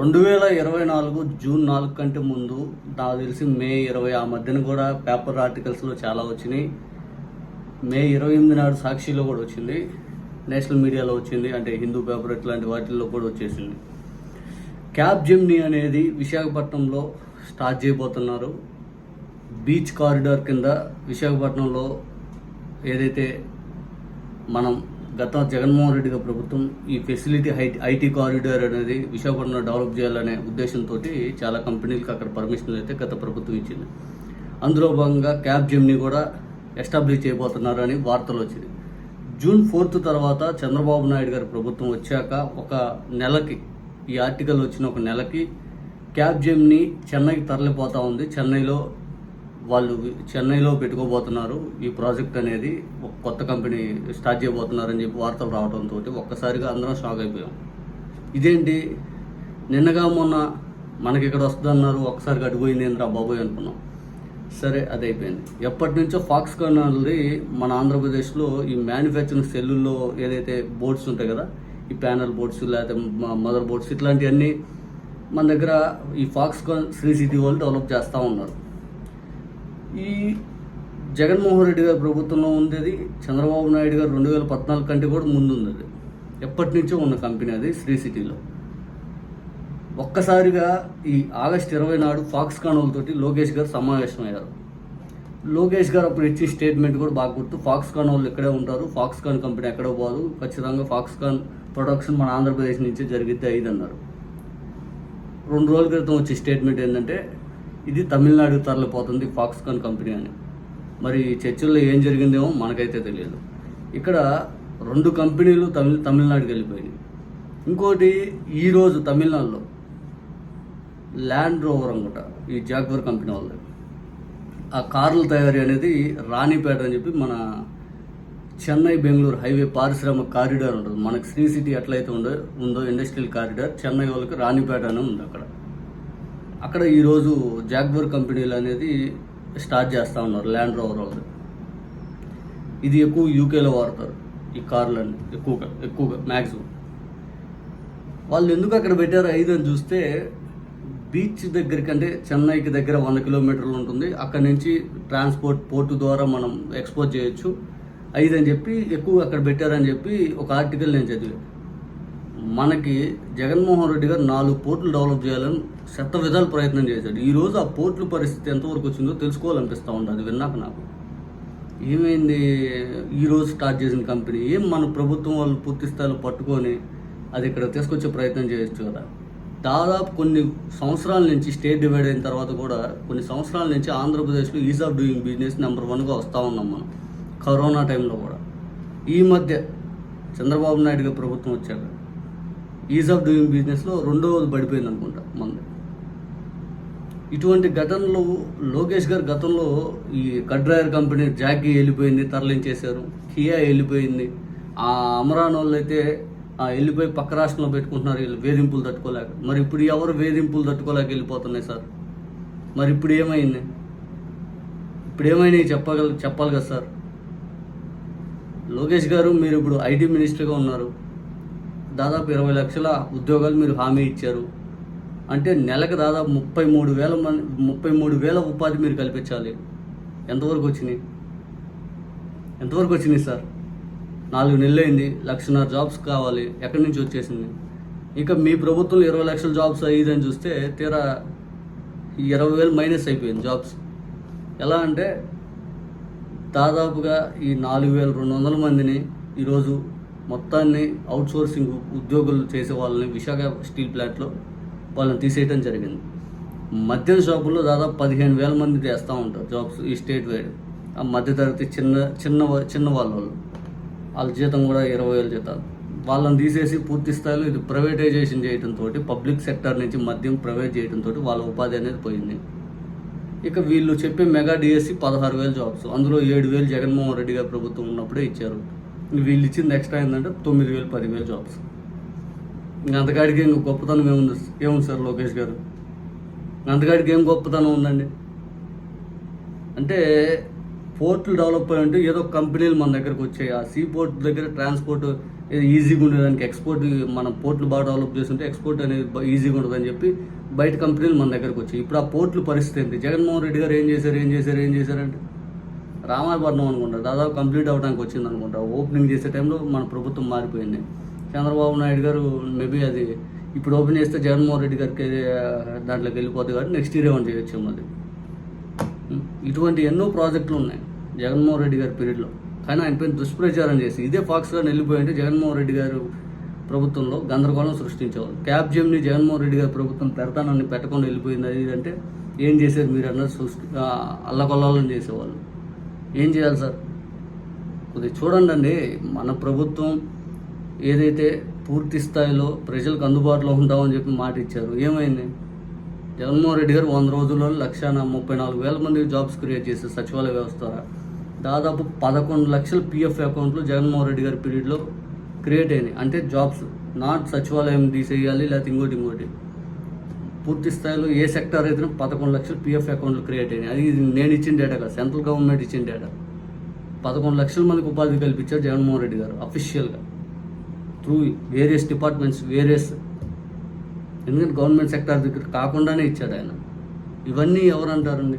రెండు వేల ఇరవై నాలుగు జూన్ నాలుగు కంటే ముందు నాకు తెలిసి మే ఇరవై ఆ మధ్యన కూడా పేపర్ ఆర్టికల్స్లో చాలా వచ్చినాయి. మే ఇరవై ఎనిమిది నాడు సాక్షిలో కూడా వచ్చింది. నేషనల్ మీడియాలో వచ్చింది. అంటే హిందూ పేపర్ ఇట్లాంటి వాటిల్లో కూడా వచ్చేసింది. క్యాబ్ జిమ్ని అనేది విశాఖపట్నంలో స్టార్ట్ చేయబోతున్నారు. బీచ్ కారిడార్ కింద విశాఖపట్నంలో ఏదైతే మనం గత జగన్మోహన్ రెడ్డి గారి ప్రభుత్వం ఈ ఫెసిలిటీ హై ఐటీ కారిడార్ అనేది విశాఖపట్నంలో డెవలప్ చేయాలనే ఉద్దేశంతో చాలా కంపెనీలకు అక్కడ పర్మిషన్లు అయితే గత ప్రభుత్వం ఇచ్చింది. అందులో భాగంగా క్యాబ్ జిమ్ని కూడా ఎస్టాబ్లిష్ చేయబోతున్నారని వార్తలు వచ్చింది. జూన్ ఫోర్త్ తర్వాత చంద్రబాబు నాయుడు గారి ప్రభుత్వం వచ్చాక ఒక నెలకి ఈ ఆర్టికల్ వచ్చిన ఒక నెలకి క్యాబ్ జిమ్ని చెన్నైకి తరలిపోతా ఉంది. చెన్నైలో వాళ్ళు చెన్నైలో పెట్టుకోబోతున్నారు. ఈ ప్రాజెక్ట్ అనేది ఒక కొత్త కంపెనీ స్టార్ట్ చేయబోతున్నారని చెప్పి వార్తలు రావడంతో ఒక్కసారిగా అందరం షాక్ అయిపోయాం. ఇదేంటి? నిన్నగా మొన్న మనకి ఇక్కడ వస్తుందన్నారు ఒకసారి అడిగిపోయింది ఏంద్రా బాబోయ్ అనుకున్నాం. సరే అది అయిపోయింది. ఎప్పటి నుంచో ఫాక్స్ కనాల్ది మన ఆంధ్రప్రదేశ్లో ఈ మ్యానుఫ్యాక్చరింగ్ సెల్లుల్లో ఏదైతే బోర్డ్స్ ఉంటాయి కదా ఈ ప్యానల్ బోర్డ్స్ లేకపోతే మదర్ బోర్డ్స్ ఇట్లాంటివన్నీ మన దగ్గర ఈ ఫాక్స్కాన్ శ్రీ సిటీ వాళ్ళు డెవలప్ చేస్తూ ఉన్నారు. ఈ జగన్మోహన్ రెడ్డి గారి ప్రభుత్వంలో ఉండేది చంద్రబాబు నాయుడు గారు రెండు వేల పద్నాలుగు కంటే కూడా ముందు ఉంది అది ఎప్పటి నుంచో ఉన్న కంపెనీ అది శ్రీ సిటీలో. ఒక్కసారిగా ఈ ఆగస్ట్ ఇరవై నాడు ఫాక్స్కాన్ వాళ్ళతోటి లోకేష్ గారు సమావేశమయ్యారు. లోకేష్ గారు అప్పుడు ఇచ్చిన స్టేట్మెంట్ కూడా బాగా గుర్తు. ఫాక్స్కాన్ వాళ్ళు ఇక్కడే ఉంటారు. ఫాక్స్కాన్ కంపెనీ ఎక్కడ పోదు. ఖచ్చితంగా ఫాక్స్కాన్ ప్రొడక్షన్ మన ఆంధ్రప్రదేశ్ నుంచే జరిగితే అయింది అన్నారు రెండు రోజుల క్రితం వచ్చే స్టేట్మెంట్ ఏంటంటే ఇది తమిళనాడు తరలిపోతుంది ఫాక్స్కాన్ కంపెనీ అని. మరి చర్చల్లో ఏం జరిగిందేమో మనకైతే తెలియదు. ఇక్కడ రెండు కంపెనీలు తమిళ తమిళనాడుకి వెళ్ళిపోయినాయి. ఇంకోటి ఈరోజు తమిళనాడులో ల్యాండ్ రోవర్ అనమాట ఈ జాగ్వర్ కంపెనీ వాళ్ళది. ఆ కార్ల తయారీ అనేది రాణిపేట అని చెప్పి మన చెన్నై బెంగళూరు హైవే పారిశ్రామిక కారిడార్ ఉంటుంది. మనకి శ్రీ సిటీ ఎట్లయితే ఉందో ఉందో ఇండస్ట్రియల్ కారిడార్ చెన్నై వాళ్ళకి రాణిపేట అని ఉంది అక్కడ. అక్కడ ఈరోజు జాగ్వర్ కంపెనీలు అనేది స్టార్ట్ చేస్తూ ఉన్నారు ల్యాండ్ రోవర్ వాళ్ళు ఇది ఎక్కువ యూకేలో వాడతారు ఈ కార్లన్నీ. ఎక్కువగా ఎక్కువగా మ్యాక్సిమం వాళ్ళు ఎందుకు అక్కడ పెట్టారు ఐదు అని చూస్తే బీచ్ దగ్గరికి అంటే చెన్నైకి దగ్గర వంద కిలోమీటర్లు ఉంటుంది. అక్కడ నుంచి ట్రాన్స్పోర్ట్ పోర్టు ద్వారా మనం ఎక్స్పోర్ట్ చేయొచ్చు. ఐదు అని చెప్పి ఎక్కువ అక్కడ పెట్టారని చెప్పి ఒక ఆర్టికల్ నేను చదివాను. మనకి జగన్మోహన్ రెడ్డి గారు నాలుగు పోర్టులు డెవలప్ చేయాలని శత విధాలు ప్రయత్నం చేశాడు. ఈరోజు ఆ పోర్టుల పరిస్థితి ఎంతవరకు వచ్చిందో తెలుసుకోవాలనిపిస్తూ ఉంటుంది అది విన్నాక నాకు. ఏమైంది? ఈ రోజు స్టార్ట్ చేసిన కంపెనీ ఏం మన ప్రభుత్వం వాళ్ళు పూర్తి స్థాయిలో పట్టుకొని అది ఇక్కడ తీసుకొచ్చే ప్రయత్నం చేయొచ్చు కదా. దాదాపు కొన్ని సంవత్సరాల నుంచి స్టేట్ డివైడ్ అయిన తర్వాత కూడా కొన్ని సంవత్సరాల నుంచి ఆంధ్రప్రదేశ్లో ease of doing business number వన్గా వస్తూ ఉన్నాం మనం. కరోనా టైంలో కూడా. ఈ మధ్య చంద్రబాబు నాయుడు ప్రభుత్వం వచ్చాక ఈజ్ ఆఫ్ డూయింగ్ బిజినెస్లో రెండవది పడిపోయింది అనుకుంటా మంది. ఇటువంటి ఘటనలు లోకేష్ గారు గతంలో ఈ కడ్రాయర్ కంపెనీ జాకీ వెళ్ళిపోయింది తరలించేశారు కియా వెళ్ళిపోయింది. ఆ అమరాన్ వాళ్ళు అయితే ఆ వెళ్ళిపోయి పక్క రాష్ట్రంలో పెట్టుకుంటున్నారు వీళ్ళు వేధింపులు తట్టుకోలేక. మరి ఇప్పుడు ఎవరు వేధింపులు తట్టుకోలేక వెళ్ళిపోతున్నాయి సార్? మరి ఇప్పుడు ఏమైంది? ఇప్పుడు ఏమైనాయి చెప్పగల చెప్పాలి కదా సార్? లోకేష్ గారు మీరు ఇప్పుడు ఐటీ మినిస్టర్గా ఉన్నారు. దాదాపు ఇరవై లక్షల ఉద్యోగాలు మీరు హామీ ఇచ్చారు. అంటే నెలకు దాదాపు ముప్పై మూడు వేల మంది ముప్పై మూడు వేల ఉపాధి మీరు కల్పించాలి. ఎంతవరకు వచ్చినాయి? ఎంతవరకు వచ్చినాయి సార్? నాలుగు నెలలైంది లక్షన్నర జాబ్స్ కావాలి ఎక్కడి నుంచి వచ్చేసింది? ఇంకా మీ ప్రభుత్వంలో ఇరవై లక్షల జాబ్స్ అయ్యిందని చూస్తే తీరా ఇరవై వేలు మైనస్ అయిపోయింది జాబ్స్. ఎలా అంటే దాదాపుగా ఈ నాలుగు వేల రెండు వందల మందిని ఈరోజు మొత్తాన్ని అవుట్సోర్సింగ్ ఉద్యోగులు చేసే వాళ్ళని విశాఖ స్టీల్ ప్లాంట్లో వాళ్ళని తీసేయడం జరిగింది. మద్యం షాపుల్లో దాదాపు పదిహేను వేల మంది చేస్తూ ఉంటారు జాబ్స్ ఈ స్టేట్ వైడ్ ఆ మధ్యతరగతి చిన్న చిన్న చిన్న వాళ్ళ వాళ్ళు వాళ్ళ జీతం కూడా ఇరవై వేల జీతాలు వాళ్ళని తీసేసి పూర్తి స్థాయిలో ఇది ప్రైవేటైజేషన్ చేయడంతో పబ్లిక్ సెక్టర్ నుంచి మద్యం ప్రైవేట్ చేయడంతో వాళ్ళ ఉపాధి అనేది పోయింది. ఇక వీళ్ళు చెప్పే మెగా డిఎస్సి పదహారు వేలు జాబ్స్ అందులో ఏడు వేలు జగన్మోహన్ రెడ్డి గారి ప్రభుత్వం ఉన్నప్పుడే ఇచ్చారు. వీళ్ళు ఇచ్చింది ఎక్స్ట్రా ఏంటంటే తొమ్మిది వేలు పదివేలు జాబ్స్ ఇంక అంతకాడికి ఏం గొప్పతనం ఏముంది? ఏముంది సార్ లోకేష్ గారు? అంతకాడికి ఏం గొప్పతనం ఉందండి? అంటే పోర్ట్లు డెవలప్ అయ్యి ఉంటే ఏదో కంపెనీలు మన దగ్గరకు వచ్చాయి. ఆ సీ పోర్ట్ దగ్గర ట్రాన్స్పోర్ట్ ఈజీగా ఉండేదానికి ఎక్స్పోర్ట్ మన పోర్ట్లు బాగా డెవలప్ చేస్తుంటే ఎక్స్పోర్ట్ అనేది ఈజీగా ఉండదని చెప్పి బయట కంపెనీలు మన దగ్గరకు వచ్చాయి. ఇప్పుడు ఆ పోర్ట్లు పరిస్థితి ఏంటి? జగన్మోహన్ రెడ్డి గారు ఏం చేశారు ఏం చేశారు ఏం చేశారంటే రామాయపట్నం అనుకుంటా దాదాపు కంప్లీట్ అవడానికి వచ్చింది అనుకుంటా. ఓపెనింగ్ చేసే టైంలో మన ప్రభుత్వం మారిపోయింది. చంద్రబాబు నాయుడు గారు మేబీ అది ఇప్పుడు ఓపెన్ చేస్తే జగన్మోహన్ రెడ్డి గారికి దాంట్లోకి వెళ్ళిపోతుంది కాబట్టి నెక్స్ట్ ఇయర్ ఏమైనా చేయొచ్చు అది. ఇటువంటి ఎన్నో ప్రాజెక్టులు ఉన్నాయి జగన్మోహన్ రెడ్డి గారి పీరియడ్లో కానీ ఆయన పైన దుష్ప్రచారం చేసి ఇదే ఫాక్స్ గారిని వెళ్ళిపోయింటే జగన్మోహన్ రెడ్డి గారు ప్రభుత్వంలో గందరగోళం సృష్టించేవాళ్ళు. క్యాబ్ జిమ్ని జగన్మోహన్ రెడ్డి గారి ప్రభుత్వం పెడతానని పెట్టకుండా వెళ్ళిపోయింది అది ఇది అంటే ఏం చేశారు మీరు అన్నది సృష్టి అల్లకొల్లాలని చేసేవాళ్ళు. ఏం చేయాలి సార్? కొద్దిగా చూడండి మన ప్రభుత్వం ఏదైతే పూర్తి స్థాయిలో ప్రజలకు అందుబాటులో ఉంటామని చెప్పి మాట ఇచ్చారు. ఏమైంది? జగన్మోహన్ రెడ్డి గారు వంద రోజుల్లో లక్ష ముప్పై నాలుగు వేల మంది జాబ్స్ క్రియేట్ చేశారు సచివాలయ వ్యవస్థ ద్వారా దాదాపు పదకొండు లక్షల పిఎఫ్ అకౌంట్లు జగన్మోహన్ రెడ్డి గారి పీరియడ్లో క్రియేట్ అయినాయి. అంటే జాబ్స్ నాట్ సచివాలయం తీసేయాలి లేకపోతే ఇంకోటి ఇంకోటి. పూర్తి స్థాయిలో ఏ సెక్టర్ అయితే పదకొండు లక్షలు పిఎఫ్ అకౌంట్లు క్రియేట్ అయినాయి. అది నేను ఇచ్చిన డేటా కాదు సెంట్రల్ గవర్నమెంట్ ఇచ్చిన డేటా పదకొండు లక్షల మందికి ఉపాధి కల్పించారు జగన్మోహన్ రెడ్డి గారు అఫీషియల్గా త్రూ వేరియస్ డిపార్ట్మెంట్స్ వేరియస్ ఎందుకంటే గవర్నమెంట్ సెక్టార్ దగ్గర కాకుండానే ఇచ్చాడు ఆయన. ఇవన్నీ ఎవరంటారండి?